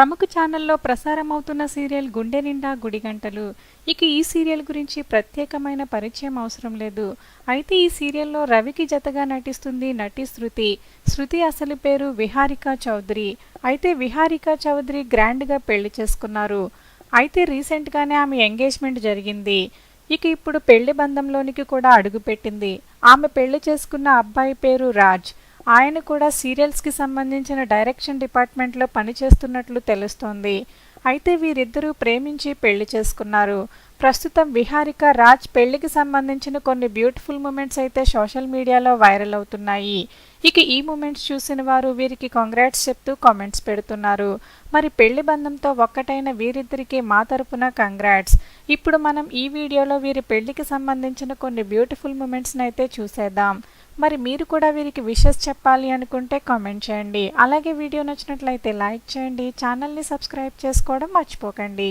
ప్రముఖ ఛానల్లో ప్రసారమవుతున్న సీరియల్ గుండె నిండా గుడిగంటలు ఇక ఈ సీరియల్ గురించి ప్రత్యేకమైన పరిచయం అవసరం లేదు. అయితే ఈ సీరియల్లో రవికి జతగా నటిస్తుంది నటి శృతి. శృతి అసలు పేరు విహారిక చౌదరి. అయితే విహారిక చౌదరి గ్రాండ్గా పెళ్ళి చేసుకున్నారు. అయితే రీసెంట్గానే ఆమె ఎంగేజ్మెంట్ జరిగింది. ఇక ఇప్పుడు పెళ్ళి బంధంలోనికి కూడా అడుగుపెట్టింది. ఆమె పెళ్ళి చేసుకున్న అబ్బాయి పేరు రాజ్. ఆయన కూడా సీరియల్స్కి సంబంధించిన డైరెక్షన్ డిపార్ట్మెంట్లో పనిచేస్తున్నట్లు తెలుస్తోంది. అయితే వీరిద్దరూ ప్రేమించి పెళ్ళి చేసుకున్నారు. ప్రస్తుతం విహారిక రాజ్ పెళ్ళికి సంబంధించిన కొన్ని బ్యూటిఫుల్ మూమెంట్స్ అయితే సోషల్ మీడియాలో వైరల్ అవుతున్నాయి. ఇక ఈ మూమెంట్స్ చూసిన వారు వీరికి కాంగ్రాట్స్ చెప్తూ కామెంట్స్ పెడుతున్నారు. మరి పెళ్ళి బంధంతో ఒక్కటైన వీరిద్దరికి మా తరపున కంగ్రాట్స్. ఇప్పుడు మనం ఈ వీడియోలో వీరి పెళ్ళికి సంబంధించిన కొన్ని బ్యూటిఫుల్ మూమెంట్స్ని అయితే చూసేద్దాం. మరి మీరు కూడా వీరికి విషెస్ చెప్పాలి అనుకుంటే కామెంట్ చేయండి. అలాగే వీడియో నచ్చినట్లయితే లైక్ చేయండి. ఛానల్ని సబ్స్క్రైబ్ చేసుకోవడం మర్చిపోకండి.